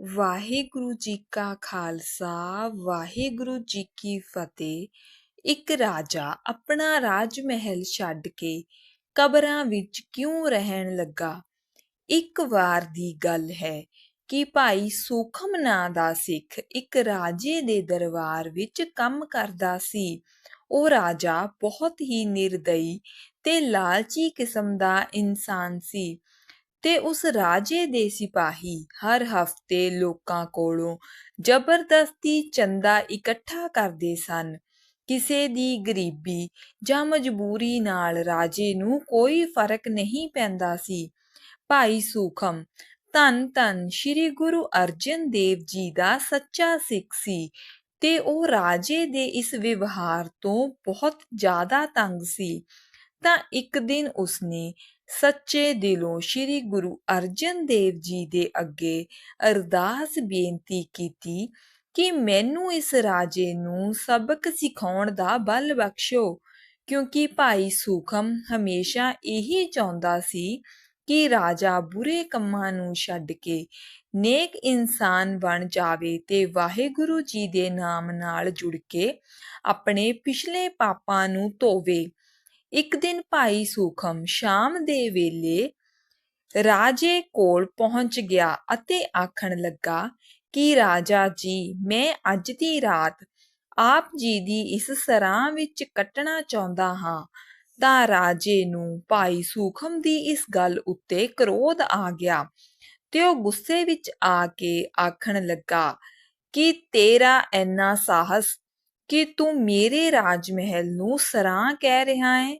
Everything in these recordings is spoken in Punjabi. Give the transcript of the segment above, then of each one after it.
ਵਾਹਿਗੁਰੂ ਜੀ ਕਾ ਖਾਲਸਾ, ਵਾਹਿਗੁਰੂ ਜੀ ਕੀ ਫਤਿਹ। ਇੱਕ ਰਾਜਾ ਆਪਣਾ ਰਾਜ ਮਹਿਲ ਛੱਡ ਕੇ ਕਬਰਾਂ ਵਿੱਚ ਕਿਉਂ ਰਹਿਣ ਲੱਗਾ? ਇੱਕ ਵਾਰ ਦੀ ਗੱਲ ਹੈ ਕਿ ਭਾਈ ਸੂਖਮ ਨਾਂ ਦਾ ਸਿੱਖ ਇੱਕ ਰਾਜੇ ਦੇ ਦਰਬਾਰ ਵਿੱਚ ਕੰਮ ਕਰਦਾ ਸੀ। ਉਹ ਰਾਜਾ ਬਹੁਤ ਹੀ ਨਿਰਦਈ ਤੇ ਲਾਲਚੀ ਕਿਸਮ ਦਾ ਇਨਸਾਨ ਸੀ। ਤੇ ਉਸ ਰਾਜੇ ਦੇ ਸਿਪਾਹੀ ਹਰ ਹਫ਼ਤੇ ਲੋਕਾਂ ਕੋਲੋਂ ਜ਼ਬਰਦਸਤੀ ਚੰਦਾ ਇਕੱਠਾ ਕਰਦੇ ਸਨ। ਕਿਸੇ ਦੀ ਗਰੀਬੀ ਜਾਂ ਮਜਬੂਰੀ ਨਾਲ ਰਾਜੇ ਨੂੰ ਕੋਈ ਫ਼ਰਕ ਨਹੀਂ ਪੈਂਦਾ ਸੀ। ਭਾਈ ਸੂਖਮ, ਧੰਨ ਧੰਨ ਸ੍ਰੀ ਗੁਰੂ ਅਰਜਨ ਦੇਵ ਜੀ ਦਾ ਸੱਚਾ ਸਿੱਖ ਸੀ ਤੇ ਉਹ ਰਾਜੇ ਦੇ ਇਸ ਵਿਵਹਾਰ ਤੋਂ ਬਹੁਤ ਜ਼ਿਆਦਾ ਤੰਗ ਸੀ। ਤਾਂ ਇੱਕ ਦਿਨ ਉਸਨੇ ਸੱਚੇ ਦਿਲੋਂ ਸ੍ਰੀ ਗੁਰੂ ਅਰਜਨ ਦੇਵ ਜੀ ਦੇ ਅੱਗੇ ਅਰਦਾਸ ਬੇਨਤੀ ਕੀਤੀ ਕਿ ਮੈਨੂੰ ਇਸ ਰਾਜੇ ਨੂੰ ਸਬਕ ਸਿਖਾਉਣ ਦਾ ਬਲ ਬਖਸ਼ੋ, ਕਿਉਂਕਿ ਭਾਈ ਸੂਖਮ ਹਮੇਸ਼ਾ ਇਹੀ ਚਾਹੁੰਦਾ ਸੀ ਕਿ ਰਾਜਾ ਬੁਰੇ ਕੰਮਾਂ ਨੂੰ ਛੱਡ ਕੇ ਨੇਕ ਇਨਸਾਨ ਬਣ ਜਾਵੇ ਤੇ ਵਾਹਿਗੁਰੂ ਜੀ ਦੇ ਨਾਮ ਨਾਲ ਜੁੜ ਕੇ ਆਪਣੇ ਪਿਛਲੇ ਪਾਪਾਂ ਨੂੰ ਧੋਵੇ। ਇੱਕ ਦਿਨ ਭਾਈ ਸੂਖਮ ਸ਼ਾਮ ਦੇ ਵੇਲੇ ਰਾਜੇ ਕੋਲ ਪਹੁੰਚ ਗਿਆ ਅਤੇ ਆਖਣ ਲੱਗਾ ਕਿ ਰਾਜਾ ਜੀ, ਮੈਂ ਅੱਜ ਦੀ ਰਾਤ ਆਪ ਜੀ ਦੀ ਇਸ ਸਰਾਂ ਵਿੱਚ ਕੱਟਣਾ ਚਾਹੁੰਦਾ ਹਾਂ। ਤਾਂ ਰਾਜੇ ਨੂੰ ਭਾਈ ਸੂਖਮ ਦੀ ਇਸ ਗੱਲ ਉੱਤੇ ਕਰੋਧ ਆ ਗਿਆ ਤੇ ਉਹ ਗੁੱਸੇ ਵਿੱਚ ਆ ਕੇ ਆਖਣ ਲੱਗਾ ਕਿ ਤੇਰਾ ਐਨਾ ਸਾਹਸ ਕਿ ਤੂੰ ਮੇਰੇ ਰਾਜ ਮਹਿਲ ਨੂੰ ਸਰਾਂ ਕਹਿ ਰਿਹਾ ਹੈ?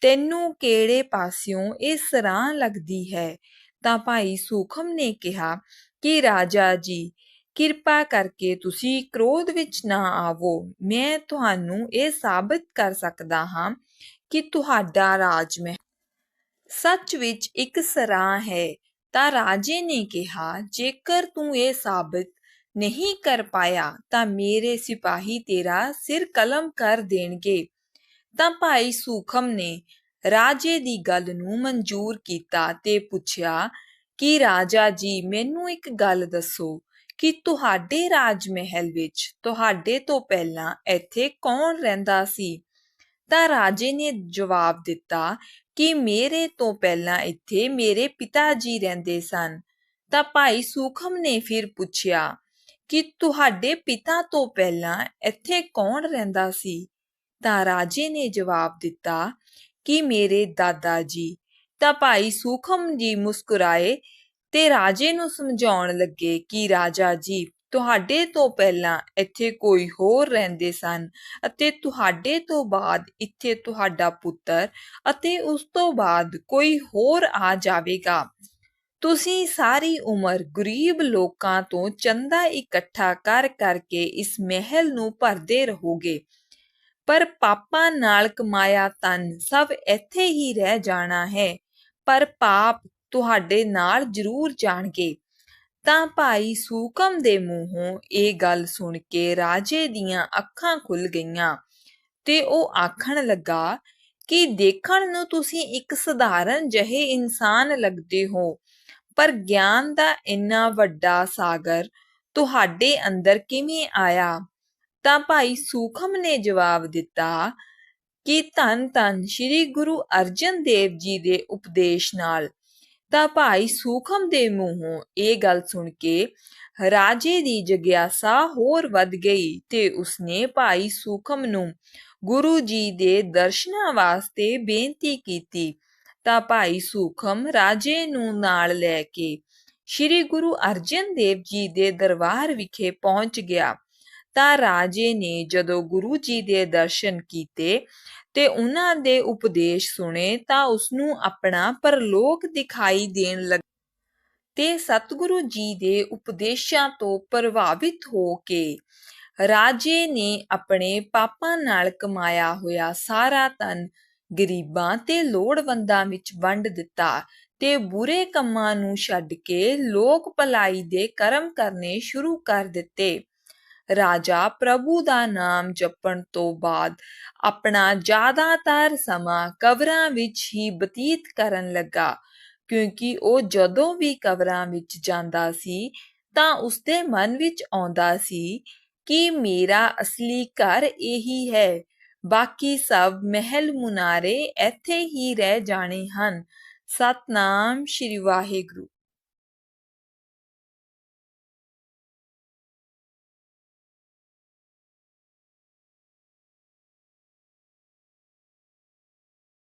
ਤੈਨੂੰ ਕਿਹੜੇ ਪਾਸਿਓਂ ਇਹ ਸਰਾਂ ਲੱਗਦੀ ਹੈ? ਤਾਂ ਭਾਈ ਸੂਖਮ ਨੇ ਕਿਹਾ, ਕਿ ਰਾਜਾ ਜੀ, ਕਿਰਪਾ ਕਰਕੇ ਤੁਸੀਂ ਕ੍ਰੋਧ ਵਿੱਚ ਨਾ ਆਵੋ। ਮੈਂ ਤੁਹਾਨੂੰ ਇਹ ਸਾਬਤ ਕਰ ਸਕਦਾ ਹਾਂ ਕਿ ਤੁਹਾਡਾ ਰਾਜ ਮਹਿਲ ਸੱਚ ਵਿੱਚ ਇੱਕ ਸਰਾਂ ਹੈ। ਤਾਂ ਰਾਜੇ ਨੇ ਕਿਹਾ, ਜੇਕਰ ਤੂੰ ਇਹ ਸਾਬਤ ਨਹੀਂ ਕਰ ਪਾਇਆ ਤਾਂ ਮੇਰੇ ਸਿਪਾਹੀ ਤੇਰਾ ਸਿਰ ਕਲਮ ਕਰ ਦੇਣਗੇ। ਤਾਂ ਭਾਈ ਸੂਖਮ ਨੇ ਰਾਜੇ ਦੀ ਗੱਲ ਨੂੰ ਮਨਜ਼ੂਰ ਕੀਤਾ ਤੇ ਪੁੱਛਿਆ ਕਿ ਰਾਜਾ ਜੀ, ਮੈਨੂੰ ਇੱਕ ਗੱਲ ਦੱਸੋ ਕਿ ਤੁਹਾਡੇ ਰਾਜ ਮਹਿਲ ਵਿੱਚ ਤੁਹਾਡੇ ਤੋਂ ਪਹਿਲਾਂ ਇੱਥੇ ਕੌਣ ਰਹਿੰਦਾ ਸੀ? ਤਾਂ ਰਾਜੇ ਨੇ ਜਵਾਬ ਦਿੱਤਾ ਕਿ ਮੇਰੇ ਤੋਂ ਪਹਿਲਾਂ ਇੱਥੇ ਮੇਰੇ ਪਿਤਾ ਜੀ ਰਹਿੰਦੇ ਸਨ। ਤਾਂ ਭਾਈ ਸੂਖਮ ਨੇ ਫਿਰ ਪੁੱਛਿਆ ਕਿ ਤੁਹਾਡੇ ਪਿਤਾ ਤੋਂ ਪਹਿਲਾਂ ਇੱਥੇ ਕੌਣ ਰਹਿੰਦਾ ਸੀ? ਤਾਂ ਰਾਜੇ ਨੇ ਜਵਾਬ ਦਿੱਤਾ, ਕਿ ਮੇਰੇ ਦਾਦਾ ਜੀ। ਤਾਂ ਭਾਈ ਸੂਖਮ ਜੀ ਮੁਸਕਰਾਏ ਤੇ ਰਾਜੇ ਨੂੰ ਸਮਝਾਉਣ ਲੱਗੇ ਕਿ ਰਾਜਾ ਜੀ, ਤੁਹਾਡੇ ਤੋਂ ਪਹਿਲਾਂ ਇੱਥੇ ਕੋਈ ਹੋਰ ਰਹਿੰਦੇ ਸਨ ਅਤੇ ਤੁਹਾਡੇ ਤੋਂ ਬਾਅਦ ਇੱਥੇ ਤੁਹਾਡਾ ਪੁੱਤਰ ਅਤੇ ਉਸ ਤੋਂ ਬਾਅਦ ਕੋਈ ਹੋਰ ਆ ਜਾਵੇਗਾ। ਤੁਸੀਂ ਸਾਰੀ ਉਮਰ ਗਰੀਬ ਲੋਕਾਂ ਤੋਂ ਚੰਦਾ ਇਕੱਠਾ ਕਰ ਕਰਕੇ ਇਸ ਮਹਿਲ ਨੂੰ ਭਰਦੇ ਰਹੋਗੇ। ਪਰ ਪਾਪਾਂ ਨਾਲ ਕਮਾਇਆ ਤਨ ਸਭ ਇੱਥੇ ਹੀ ਰਹਿ ਜਾਣਾ ਹੈ। ਪਰ ਪਾਪ ਤੁਹਾਡੇ ਨਾਲ ਜ਼ਰੂਰ ਜਾਣਗੇ। ਤਾਂ ਭਾਈ ਸੂਕਮ ਦੇ ਮੂੰਹੋਂ ਇਹ ਗੱਲ ਸੁਣ ਕੇ ਰਾਜੇ ਦੀਆਂ ਅੱਖਾਂ ਖੁੱਲ ਗਈਆਂ ਤੇ ਉਹ ਆਖਣ ਲੱਗਾ, ਕਿ ਦੇਖਣ ਨੂੰ ਤੁਸੀਂ ਇੱਕ ਸਧਾਰਨ ਜਿਹੇ ਇਨਸਾਨ ਲੱਗਦੇ ਹੋ? ਪਰ ਗਿਆਨ ਦਾ ਇੰਨਾ ਵੱਡਾ ਸਾਗਰ ਤੁਹਾਡੇ ਅੰਦਰ ਕਿਵੇਂ ਆਇਆ? ਤਾਂ ਭਾਈ ਸੂਖਮ ਨੇ ਜਵਾਬ ਦਿੱਤਾ ਕਿ ਧੰਨ ਧੰਨ ਸ੍ਰੀ ਗੁਰੂ ਅਰਜਨ ਦੇਵ ਜੀ ਦੇ ਉਪਦੇਸ਼ ਨਾਲ। ਤਾਂ ਭਾਈ ਸੂਖਮ ਦੇ ਮੂੰਹੋਂ ਇਹ ਗੱਲ ਸੁਣ ਕੇ ਰਾਜੇ ਦੀ ਜਗਿਆਸਾ ਹੋਰ ਵੱਧ ਗਈ ਤੇ ਉਸਨੇ ਭਾਈ ਸੂਖਮ ਨੂੰ ਗੁਰੂ ਜੀ ਦੇ ਦਰਸ਼ਨਾਂ ਵਾਸਤੇ ਬੇਨਤੀ ਕੀਤੀ ਤਾਂ ਭਾਈ ਸੂਖਮ ਰਾਜੇ ਨੂੰ ਨਾਲ ਲੈ ਕੇ ਸ੍ਰੀ ਗੁਰੂ ਅਰਜਨ ਦੇਵ ਜੀ ਦੇ ਦਰਬਾਰ ਵਿਖੇ ਪਹੁੰਚ ਗਿਆ। ਤਾਂ ਰਾਜੇ ਨੇ ਜਦੋਂ ਗੁਰੂ ਜੀ ਦੇ ਦਰਸ਼ਨ ਕੀਤੇ ਤੇ ਉਹਨਾਂ ਦੇ ਉਪਦੇਸ਼ ਸੁਣੇ ਤਾਂ ਉਸ ਨੂੰ ਆਪਣਾ ਪਰਲੋਕ ਦਿਖਾਈ ਦੇਣ ਲੱਗਾ ਤੇ ਸਤਿਗੁਰੂ ਜੀ ਦੇ ਉਪਦੇਸ਼ਾਂ ਤੋਂ ਪ੍ਰਭਾਵਿਤ ਹੋ ਕੇ ਰਾਜੇ ਨੇ ਆਪਣੇ ਪਾਪਾਂ ਨਾਲ ਕਮਾਇਆ ਹੋਇਆ ਸਾਰਾ ਧਨ ਗਰੀਬਾਂ ਤੇ ਲੋੜਵੰਦਾਂ ਵਿੱਚ ਵੰਡ ਦਿੱਤਾ ਤੇ ਬੁਰੇ ਕੰਮਾਂ ਨੂੰ ਛੱਡ ਕੇ ਲੋਕ ਭਲਾਈ ਦੇ ਕਰਮ ਕਰਨੇ ਸ਼ੁਰੂ ਕਰ ਦਿੱਤੇ। ਰਾਜਾ ਪ੍ਰਭੂ ਦਾ ਨਾਮ ਜਪਣ ਤੋਂ ਬਾਅਦ ਆਪਣਾ ਜ਼ਿਆਦਾਤਰ ਸਮਾਂ ਕਬਰਾਂ ਵਿੱਚ ਹੀ ਬਤੀਤ ਕਰਨ ਲੱਗਾ, ਕਿਉਂਕਿ ਉਹ ਜਦੋਂ ਵੀ ਕਬਰਾਂ ਵਿੱਚ ਜਾਂਦਾ ਸੀ ਤਾਂ ਉਸਦੇ ਮਨ ਵਿੱਚ ਆਉਂਦਾ ਸੀ ਕਿ ਮੇਰਾ ਅਸਲੀ ਘਰ ਇਹੀ ਹੈ ਬਾਕੀ ਸਭ ਮਹਿਲ ਮੁਨਾਰੇ ਇੱਥੇ ਹੀ ਰਹਿ ਜਾਣੇ ਹਨ। ਸਤਨਾਮ ਸ਼੍ਰੀ ਵਾਹਿਗੁਰੂ।